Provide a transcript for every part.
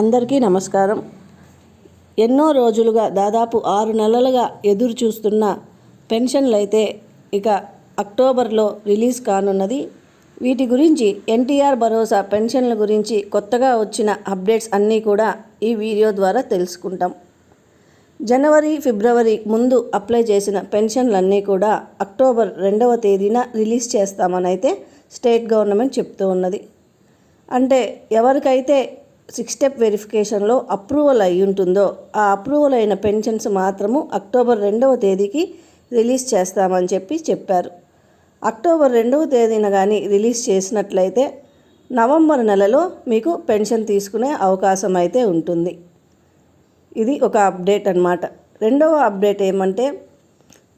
అందరికీ నమస్కారం. ఎన్నో రోజులుగా దాదాపు ఆరు నెలలుగా ఎదురు చూస్తున్న పెన్షన్లు అయితే ఇక అక్టోబర్లో రిలీజ్ కానున్నది. వీటి గురించి ఎన్టీఆర్ భరోసా పెన్షన్ల గురించి కొత్తగా వచ్చిన అప్డేట్స్ అన్నీ కూడా ఈ వీడియో ద్వారా తెలుసుకుంటాం. జనవరి ఫిబ్రవరి ముందు అప్లై చేసిన పెన్షన్లన్నీ కూడా అక్టోబర్ రెండవ తేదీన రిలీజ్ చేస్తామని అయితే స్టేట్ గవర్నమెంట్ చెప్తూ ఉన్నది. అంటే ఎవరికైతే సిక్స్ స్టెప్ వెరిఫికేషన్లో అప్రూవల్ అయి ఉంటుందో ఆ అప్రూవల్ అయిన పెన్షన్స్ మాత్రము అక్టోబర్ రెండవ తేదీకి రిలీజ్ చేస్తామని చెప్పి చెప్పారు. అక్టోబర్ రెండవ తేదీన కానీ రిలీజ్ చేసినట్లయితే నవంబర్ నెలలో మీకు పెన్షన్ తీసుకునే అవకాశం అయితే ఉంటుంది. ఇది ఒక అప్డేట్ అన్నమాట. రెండవ అప్డేట్ ఏమంటే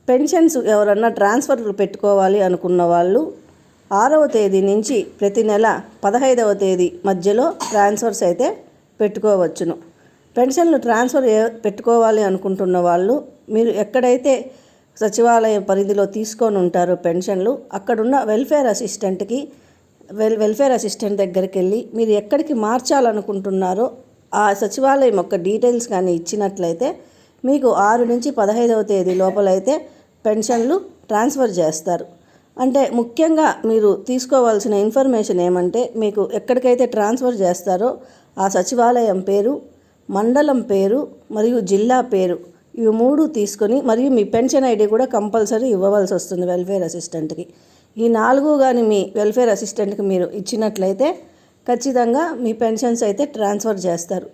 పెన్షన్స్ ఎవరన్నా ట్రాన్స్ఫర్ పెట్టుకోవాలి అనుకున్న వాళ్ళు ఆరవ తేదీ నుంచి ప్రతి నెల పదహైదవ తేదీ మధ్యలో ట్రాన్స్ఫర్స్ అయితే పెట్టుకోవచ్చును. పెన్షన్లు ట్రాన్స్ఫర్ పెట్టుకోవాలి అనుకుంటున్న వాళ్ళు మీరు ఎక్కడైతే సచివాలయ పరిధిలో తీసుకొని ఉంటారో పెన్షన్లు అక్కడున్న వెల్ఫేర్ అసిస్టెంట్కి వెల్ వెల్ఫేర్ అసిస్టెంట్ దగ్గరికి వెళ్ళి మీరు ఎక్కడికి మార్చాలనుకుంటున్నారో ఆ సచివాలయం యొక్క డీటెయిల్స్ కానీ ఇచ్చినట్లయితే మీకు ఆరు నుంచి పదహైదవ తేదీ లోపలైతే పెన్షన్లు ట్రాన్స్ఫర్ చేస్తారు. అంటే ముఖ్యంగా మీరు తీసుకోవాల్సిన ఇన్ఫర్మేషన్ ఏమంటే మీకు ఎక్కడికైతే ట్రాన్స్ఫర్ చేస్తారో ఆ సచివాలయం పేరు మండలం పేరు మరియు జిల్లా పేరు ఇవి మూడు తీసుకొని మరియు మీ పెన్షన్ ఐడి కూడా కంపల్సరీ ఇవ్వవలసి వస్తుంది వెల్ఫేర్ అసిస్టెంట్కి. ఈ నాలుగు కానీ మీ వెల్ఫేర్ అసిస్టెంట్కి మీరు ఇచ్చినట్లయితే ఖచ్చితంగా మీ పెన్షన్స్ అయితే ట్రాన్స్ఫర్ చేస్తారు.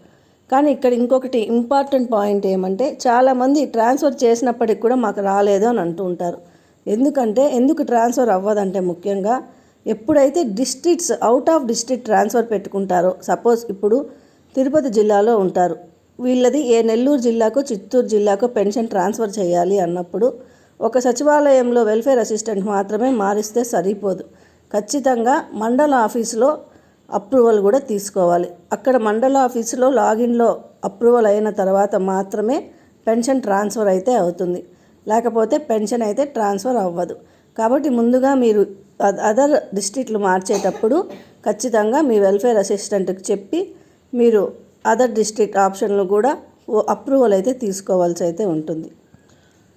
కానీ ఇక్కడ ఇంకొకటి ఇంపార్టెంట్ పాయింట్ ఏమంటే చాలామంది ట్రాన్స్ఫర్ చేసినప్పటికి కూడా మాకు రాలేదు అని అంటూ ఉంటారు. ఎందుకంటే ఎందుకు ట్రాన్స్ఫర్ అవ్వదంటే ముఖ్యంగా ఎప్పుడైతే districts out of district transfer పెట్టుకుంటారో సపోజ్ ఇప్పుడు తిరుపతి జిల్లాలో ఉంటారు వీళ్ళది ఏ నెల్లూరు జిల్లాకో చిత్తూరు జిల్లాకో పెన్షన్ ట్రాన్స్ఫర్ చేయాలి అన్నప్పుడు ఒక సచివాలయంలో వెల్ఫేర్ అసిస్టెంట్ మాత్రమే మారిస్తే సరిపోదు. ఖచ్చితంగా మండల ఆఫీసులో అప్రూవల్ కూడా తీసుకోవాలి. అక్కడ మండల ఆఫీసులో లాగిన్లో అప్రూవల్ అయిన తర్వాత మాత్రమే పెన్షన్ ట్రాన్స్ఫర్ అయితే అవుతుంది. లేకపోతే పెన్షన్ అయితే ట్రాన్స్ఫర్ అవ్వదు. కాబట్టి ముందుగా మీరు అద- అదర్ డిస్ట్రిక్ట్లు మార్చేటప్పుడు ఖచ్చితంగా మీ వెల్ఫేర్ అసిస్టెంట్కి చెప్పి మీరు అదర్ డిస్ట్రిక్ట్ ఆప్షన్లు కూడా ఓ అప్రూవల్ అయితే తీసుకోవాల్సి అయితే ఉంటుంది.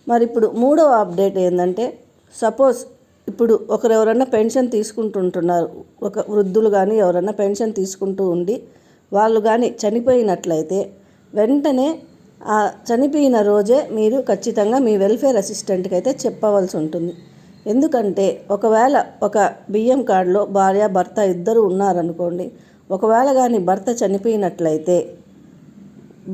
మరి ఇప్పుడు మూడవ అప్డేట్ ఏంటంటే సపోజ్ ఇప్పుడు ఒకరు ఎవరన్నా పెన్షన్ తీసుకుంటుంటున్నారు ఒక వృద్ధులు కానీ ఎవరన్నా పెన్షన్ తీసుకుంటూ ఉండి వాళ్ళు కానీ చనిపోయినట్లయితే వెంటనే చనిపోయిన రోజే మీరు ఖచ్చితంగా మీ వెల్ఫేర్ అసిస్టెంట్కి అయితే చెప్పవలసి ఉంటుంది. ఎందుకంటే ఒకవేళ ఒక బియ్యం కార్డులో భార్య భర్త ఇద్దరు ఉన్నారనుకోండి ఒకవేళ కానీ భర్త చనిపోయినట్లయితే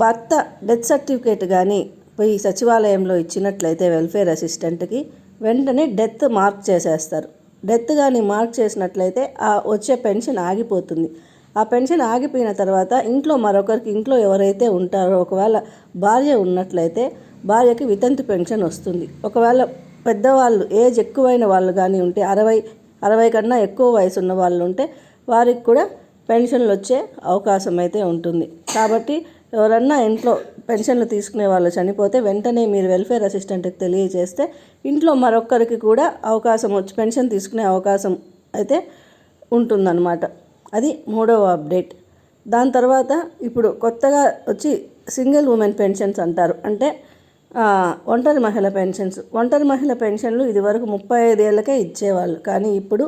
భర్త డెత్ సర్టిఫికేట్ కానీ పోయి సచివాలయంలో ఇచ్చినట్లయితే వెల్ఫేర్ అసిస్టెంట్కి వెంటనే డెత్ మార్క్ చేసేస్తారు. డెత్ కానీ మార్క్ చేసినట్లయితే ఆ వచ్చే పెన్షన్ ఆగిపోతుంది. ఆ పెన్షన్ ఆగిపోయిన తర్వాత ఇంట్లో మరొకరికి ఇంట్లో ఎవరైతే ఉంటారో ఒకవేళ భార్య ఉన్నట్లయితే భార్యకి వితంతు పెన్షన్ వస్తుంది. ఒకవేళ పెద్దవాళ్ళు ఏజ్ ఎక్కువైన వాళ్ళు కానీ ఉంటే అరవై అరవై కన్నా ఎక్కువ వయసు ఉన్న వాళ్ళు ఉంటే వారికి కూడా పెన్షన్లు వచ్చే అవకాశం అయితే ఉంటుంది. కాబట్టి ఎవరన్నా ఇంట్లో పెన్షన్లు తీసుకునే వాళ్ళు చనిపోతే వెంటనే మీరు వెల్ఫేర్ అసిస్టెంట్కి తెలియజేస్తే ఇంట్లో మరొకరికి కూడా అవకాశం వచ్చి పెన్షన్ తీసుకునే అవకాశం అయితే ఉంటుందన్నమాట. అది మూడవ అప్డేట్. దాని తర్వాత ఇప్పుడు కొత్తగా వచ్చి సింగిల్ ఉమెన్ పెన్షన్స్ అంటారు. అంటే ఒంటరి మహిళ పెన్షన్స్. ఒంటరి మహిళ పెన్షన్లు ఇదివరకు ముప్పై ఐదేళ్ళకే ఇచ్చేవాళ్ళు. కానీ ఇప్పుడు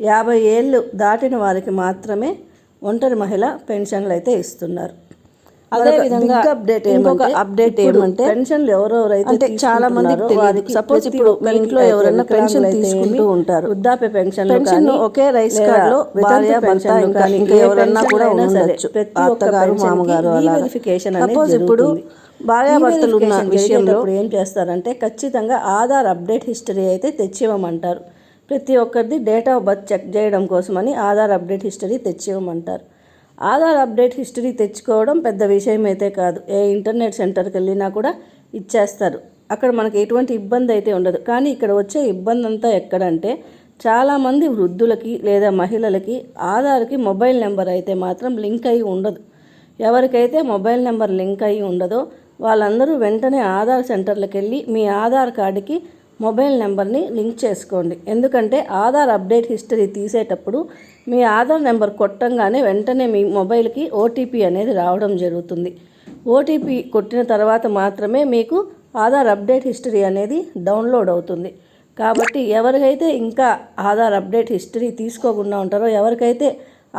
యాభై ఏళ్ళు దాటిన వారికి మాత్రమే ఒంటరి మహిళ పెన్షన్లు అయితే ఇస్తున్నారు. అదే విధంగా అప్డేట్ ఇంకొక అప్డేట్ ఏమంటే పెన్షన్లు ఎవరెవరైతే అంటే చాలా తెలియదు. సపోజ్ ఇప్పుడు మన ఇంట్లో ఎవరైనా పెన్షన్ తీసుకుంటూ ఉంటారు. వృద్ధాప్య పెన్షన్ పెన్షన్ ఒకే రైస్ కార్డ్లో భార్య భర్త ఇంకా ఇంకా ఎవరన్నా కూడా ఉండొచ్చు. ప్రతి అత్తగారు మామగారు వెరిఫికేషన్ సపోజ్ ఇప్పుడు భార్యాభర్తలు ఉన్న విషయంలో ఇప్పుడు ఏం చేస్తారంటే ఖచ్చితంగా ఆధార్ అప్డేట్ హిస్టరీ అయితే తెచ్చివ్వమంటారు. ప్రతి ఒక్కరిది డేట్ ఆఫ్ బర్త్ చెక్ చేయడం కోసమని ఆధార్ అప్డేట్ హిస్టరీ తెచ్చివ్వమంటారు. ఆధార్ అప్డేట్ హిస్టరీ తెచ్చుకోవడం పెద్ద విషయం అయితే కాదు. ఏ ఇంటర్నెట్ సెంటర్కి వెళ్ళినా కూడా ఇచ్చేస్తారు. అక్కడ మనకి ఎటువంటి ఇబ్బంది అయితే ఉండదు. కానీ ఇక్కడ వచ్చే ఇబ్బంది అంతా ఎక్కడంటే చాలామంది వృద్ధులకి లేదా మహిళలకి ఆధార్కి మొబైల్ నెంబర్ అయితే మాత్రం లింక్ అయి ఉండదు. ఎవరికైతే మొబైల్ నెంబర్ లింక్ అయి ఉండదో వాళ్ళందరూ వెంటనే ఆధార్ సెంటర్లకు వెళ్ళి మీ ఆధార్ కార్డుకి మొబైల్ నెంబర్ని లింక్ చేసుకోండి. ఎందుకంటే ఆధార్ అప్డేట్ హిస్టరీ తీసేటప్పుడు మీ ఆధార్ నెంబర్ కొట్టంగానే వెంటనే మీ మొబైల్కి ఓటీపీ అనేది రావడం జరుగుతుంది. ఓటీపీ కొట్టిన తర్వాత మాత్రమే మీకు ఆధార్ అప్డేట్ హిస్టరీ అనేది డౌన్లోడ్ అవుతుంది. కాబట్టి ఎవరికైతే ఇంకా ఆధార్ అప్డేట్ హిస్టరీ తీసుకోకుండా ఉంటారో ఎవరికైతే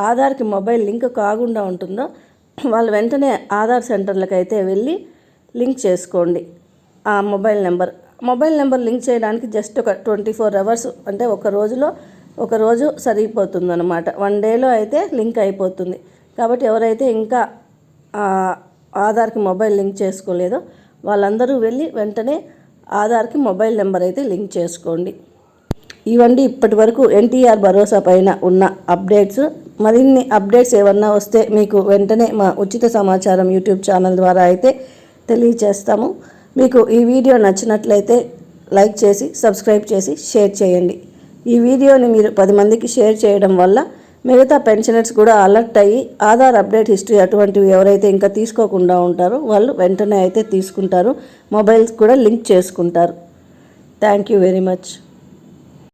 ఆధార్కి మొబైల్ లింక్ కాకుండా ఉంటుందో వాళ్ళు వెంటనే ఆధార్ సెంటర్లకు అయితే వెళ్ళి లింక్ చేసుకోండి. ఆ mobile number mobile number link చేయడానికి జస్ట్ ఒక ట్వంటీ ఫోర్ అవర్స్ అంటే ఒక రోజులో ఒక రోజు సరిపోతుంది అనమాట వన్ డేలో అయితే లింక్ అయిపోతుంది. కాబట్టి ఎవరైతే ఇంకా ఆధార్కి మొబైల్ లింక్ చేసుకోలేదో వాళ్ళందరూ వెళ్ళి వెంటనే ఆధార్కి మొబైల్ నెంబర్ అయితే లింక్ చేసుకోండి. ఇవండి ఇప్పటి వరకు ఎన్టీఆర్ భరోసా పైన ఉన్న అప్డేట్స్. మరిన్ని అప్డేట్స్ ఏమన్నా వస్తే మీకు వెంటనే మా ఉచిత సమాచారం యూట్యూబ్ ఛానల్ ద్వారా అయితే తెలియచేస్తాము. మీకు ఈ వీడియో నచ్చినట్లయితే లైక్ చేసి సబ్స్క్రైబ్ చేసి షేర్ చేయండి. ఈ వీడియోని మీరు పది మందికి షేర్ చేయడం వల్ల మిగతా పెన్షనర్స్ కూడా అలర్ట్ అయ్యి ఆధార్ అప్డేట్ హిస్టరీ అటువంటివి ఎవరైతే ఇంకా తీసుకోకుండా ఉంటారో వాళ్ళు వెంటనే అయితే తీసుకుంటారు. మొబైల్స్ కూడా లింక్ చేసుకుంటారు. Thank you very much.